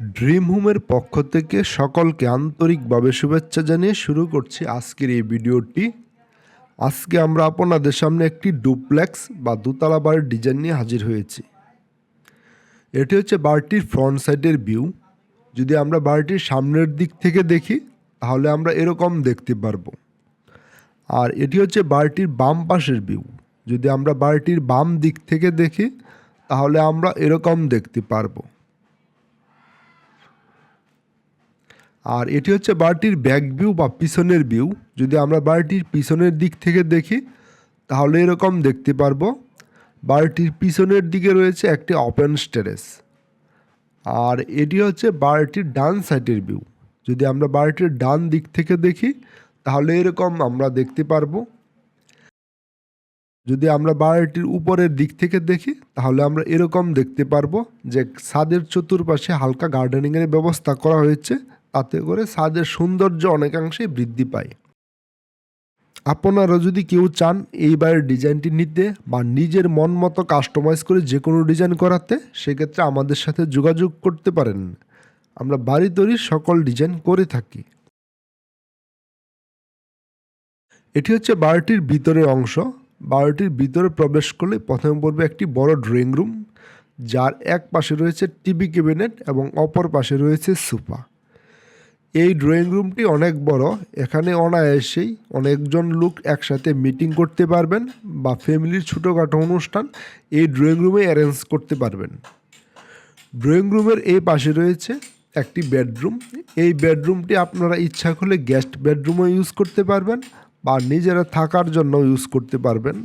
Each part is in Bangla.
ড্রিম হোমের পক্ষ থেকে সকলকে আন্তরিকভাবে শুভেচ্ছা জানিয়ে শুরু করছি আজকের এই ভিডিওটি। আজকে আমরা আপনাদের সামনে একটি ডুপ্লেক্স বা দোতলা বাড়ির ডিজাইন নিয়ে হাজির হয়েছি। এটি হচ্ছে বাড়িটির ফ্রন্ট সাইডের ভিউ। যদি আমরা বাড়িটির সামনের দিক থেকে দেখি, তাহলে আমরা এরকম দেখতে পারব। আর এটি হচ্ছে বাড়িটির বাম পাশের ভিউ। যদি আমরা বাড়িটির বাম দিক থেকে দেখি, তাহলে আমরা এরকম দেখতে পারব। আর এটি হচ্ছে বাড়িটির ব্যাক ভিউ বা পিছনের ভিউ যদি আমরা বাড়িটির পিছনের দিক থেকে দেখি, তাহলে এরকম দেখতে পারব। বাড়িটির পিছনের দিকে রয়েছে একটি ওপেন স্টেরেস আর এটি হচ্ছে বাড়িটির ডান সাইডের ভিউ যদি আমরা বাড়িটির ডান দিক থেকে দেখি, তাহলে এরকম আমরা দেখতে পারব। যদি আমরা বাড়িটির উপরের দিক থেকে দেখি, তাহলে আমরা এরকম দেখতে পারব যে ছাদের চতুর্পাশে হালকা গার্ডেনিংয়ের ব্যবস্থা করা হয়েছে। তাতে করে ছাদের সৌন্দর্য অনেকাংশে বৃদ্ধি পায়। আপনারা যদি কেউ চান এই বাড়ির ডিজাইনটি নিতে বা নিজের মন মতো কাস্টমাইজ করে যে কোনো ডিজাইন করাতে, সেক্ষেত্রে আমাদের সাথে যোগাযোগ করতে পারেন। আমরা বাড়ি তৈরির সকল ডিজাইন করে থাকি। এটি হচ্ছে বাড়িটির ভিতরের অংশ। বাড়িটির ভিতরে প্রবেশ করলে প্রথমে পড়বে একটি বড় ড্রয়িং রুম, যার এক পাশে রয়েছে টিভি ক্যাবিনেট এবং অপর পাশে রয়েছে সোফা। এই ড্রয়িং রুমটি অনেক বড়। এখানে অনায়াসেই অনেকজন লোক একসাথে মিটিং করতে পারবেন বা ফ্যামিলির ছোটোখাটো অনুষ্ঠান এই ড্রয়িং রুমে অ্যারেঞ্জ করতে পারবেন। ড্রয়িং রুমের এই পাশে রয়েছে একটি বেডরুম এই বেডরুমটি আপনারা ইচ্ছা করলে গেস্ট বেডরুমও ইউজ করতে পারবেন বা নিজেরা থাকার জন্য ইউজ করতে পারবেন।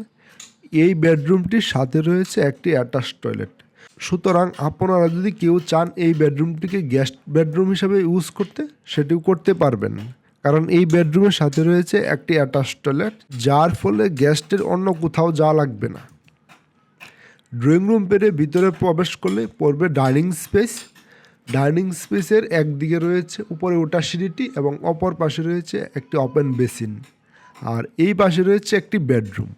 এই বেডরুমটির সাথে রয়েছে একটি অ্যাটাচ টয়লেট সুতরাং আপনারা যদি কেউ চান এই বেডরুমটিকে গেস্ট বেডরুম হিসাবে ইউজ করতে, সেটিও করতে পারবেন। কারণ এই বেডরুমের সাথে রয়েছে একটি অ্যাটাচ টয়লেট, যার ফলে গেস্টের অন্য কোথাও যাওয়া লাগবে না। ড্রয়িং রুম পেরে ভিতরে প্রবেশ করলে পড়বে ডাইনিং স্পেস। ডাইনিং স্পেসের একদিকে রয়েছে উপরে ওঠা সিঁড়িটি এবং অপর পাশে রয়েছে একটি ওপেন বেসিন। আর এই পাশে রয়েছে একটি বেডরুম।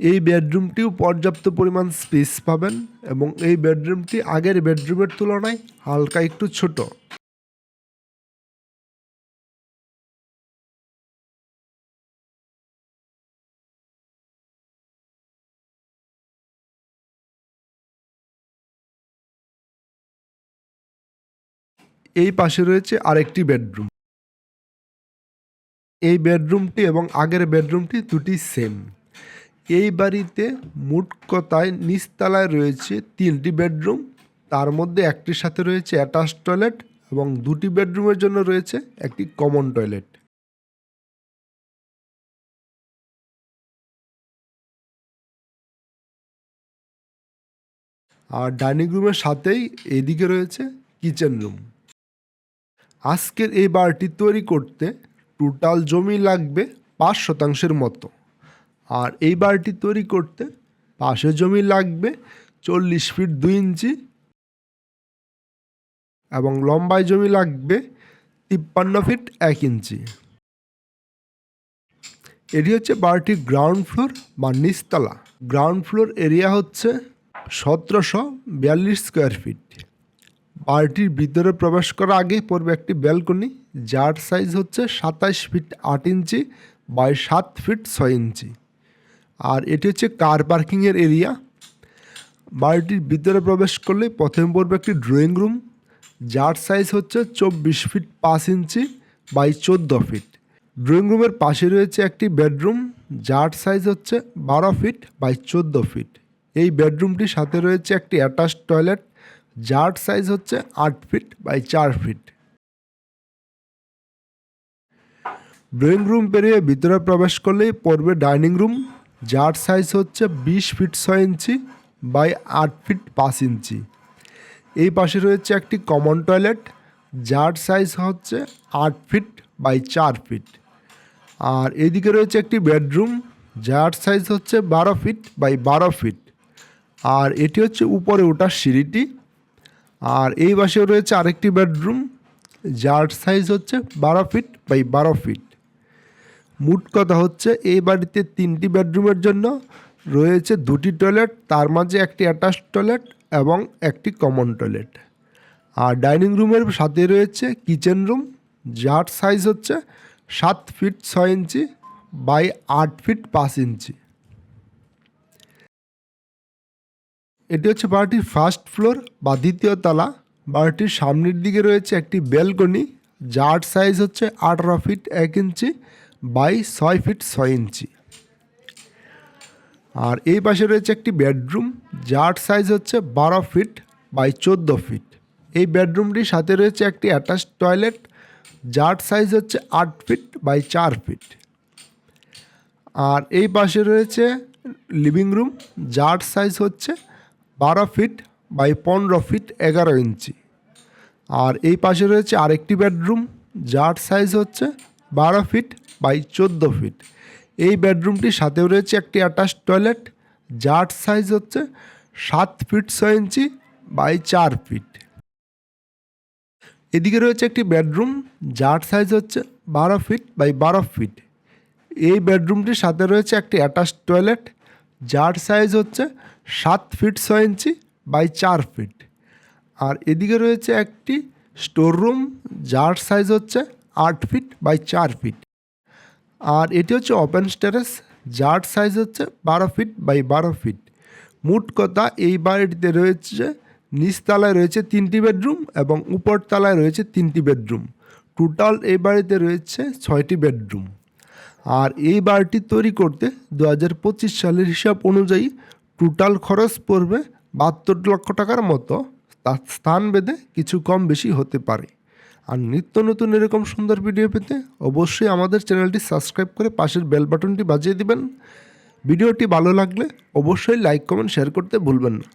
এই বেডরুমটিও পর্যাপ্ত পরিমাণ স্পেস পাবেন এবং এই বেডরুমটি আগের বেডরুমের তুলনায় হালকা একটু ছোট। এই পাশে রয়েছে আরেকটি বেডরুম। এই বেডরুমটি এবং আগের বেডরুমটি দুটি সেম এই বাড়িতে মোট কথায় নিচতলায় রয়েছে তিনটি বেডরুম, তার মধ্যে একটির সাথে রয়েছে অ্যাটাচ টয়লেট এবং দুটি বেডরুমের জন্য রয়েছে একটি কমন টয়লেট। আর ডাইনিং রুমের সাথেই এদিকে রয়েছে কিচেন রুম। আজকের এই বাড়িটি তৈরি করতে টোটাল জমি লাগবে পাঁচ শতাংশের মতো। আর এই বাড়িটি তৈরি করতে পাশে জমি লাগবে চল্লিশ ফিট দুই ইঞ্চি এবং লম্বায় জমি লাগবে তিপ্পান্ন ফিট এক ইঞ্চি। এটি হচ্ছে বাড়িটির গ্রাউন্ড ফ্লোর বা নিচতলা। গ্রাউন্ড ফ্লোর এরিয়া হচ্ছে সতেরোশো বিয়াল্লিশ স্কোয়ার ফিট। বাড়িটির ভিতরে প্রবেশ করার আগে পড়বে একটি ব্যালকনি, যার সাইজ হচ্ছে সাতাইশ ফিট আট ইঞ্চি বাই সাত ফিট ছয় ইঞ্চি। আর এটি হচ্ছে কার পার্কিংয়ের এরিয়া বাড়িটির ভিতরে প্রবেশ করলে প্রথমে পড়বে একটি ড্রয়িং রুম যার সাইজ হচ্ছে চব্বিশ ফিট পাঁচ ইঞ্চি বাই চোদ্দ ফিট ড্রয়িং রুমের পাশে রয়েছে একটি বেডরুম যার সাইজ হচ্ছে বারো ফিট বাই চোদ্দ ফিট এই বেডরুমটির সাথে রয়েছে একটি অ্যাটাচ টয়লেট যার সাইজ হচ্ছে আট ফিট বাই চার ফিট ড্রয়িং রুম পেরিয়ে ভিতরে প্রবেশ করলেই পড়বে ডাইনিং রুম যার সাইজ হচ্ছে বিশ ফিট ছয় ইঞ্চি বাই আট ফিট পাঁচ ইঞ্চি। এই পাশে রয়েছে একটি কমন টয়লেট যার সাইজ হচ্ছে আট ফিট বাই চার ফিট আর এদিকে রয়েছে একটি বেডরুম যার সাইজ হচ্ছে বারো ফিট বাই বারো ফিট আর এটি হচ্ছে উপরে ওঠার সিঁড়িটি। আর এই পাশেও রয়েছে আরেকটি বেডরুম যার সাইজ হচ্ছে বারো ফিট বাই বারো ফিট মোট কথা হচ্ছে এই বাড়িতে তিনটি বেডরুমের জন্য রয়েছে দুটি টয়লেট, তার মাঝে একটি অ্যাটাচ টয়লেট এবং একটি কমন টয়লেট। আর ডাইনিং রুমের সাথে রয়েছে কিচেন রুম, যার সাইজ হচ্ছে সাত ফিট ছয় ইঞ্চি বাই আট ফিট পাঁচ ইঞ্চি। এটি হচ্ছে বাড়িটির ফার্স্ট ফ্লোর বা দ্বিতীয় তলা। বাড়িটির সামনের দিকে রয়েছে একটি ব্যালকনি, যার সাইজ হচ্ছে আঠারো ফিট এক ইঞ্চি বাই ছয় ফিট ছয় ইঞ্চি। আর এই পাশে রয়েছে একটি বেডরুম, যার সাইজ হচ্ছে বারো ফিট বাই চোদ্দ ফিট। এই বেডরুমটির সাথে রয়েছে একটি অ্যাটাচ টয়লেট, যার সাইজ হচ্ছে আট ফিট বাই চার ফিট। আর এই পাশে রয়েছে লিভিং রুম, যার সাইজ হচ্ছে বারো ফিট বাই পনেরো ফিট এগারো ইঞ্চি। আর এই পাশে রয়েছে আরেকটি বেডরুম, যার সাইজ হচ্ছে বারো ফিট বাই চোদ্দ ফিট। এই বেডরুমটির সাথেও রয়েছে একটি অ্যাটাচ টয়লেট, যার সাইজ হচ্ছে সাত ফিট ছয় ইঞ্চি বাই চার ফিট। এদিকে রয়েছে একটি বেডরুম, যার সাইজ হচ্ছে বারো ফিট বাই বারো ফিট। এই বেডরুমটির সাথে রয়েছে একটি অ্যাটাচ টয়লেট, যার সাইজ হচ্ছে সাত ফিট ছয় ইঞ্চি বাই চার ফিট। আর এদিকে রয়েছে একটি স্টোর রুম যার সাইজ হচ্ছে আট ফিট বাই চার ফিট। আর এটি হচ্ছে ওপেন স্টেরেস যার সাইজ হচ্ছে বারো ফিট বাই বারো ফিট মোট কথা, এই বাড়িটিতে রয়েছে, নিচতলায় রয়েছে তিনটি বেডরুম এবং উপরতলায় রয়েছে তিনটি বেডরুম টোটাল এই বাড়িতে রয়েছে ছয়টি বেডরুম আর এই বাড়িটি তৈরি করতে দু হাজার পঁচিশ সালের হিসাব অনুযায়ী টোটাল খরচ পড়বে বাহাত্তর লক্ষ টাকার মতো। তার স্থান বেঁধে কিছু কম বেশি হতে পারে। আর নিত্য নতুন এরকম সুন্দর ভিডিও পেতে অবশ্যই আমাদের চ্যানেলটি সাবস্ক্রাইব করে পাশের বেল বাটনটি বাজিয়ে দিবেন। ভিডিওটি ভালো লাগলে অবশ্যই লাইক কমেন্ট শেয়ার করতে ভুলবেন না।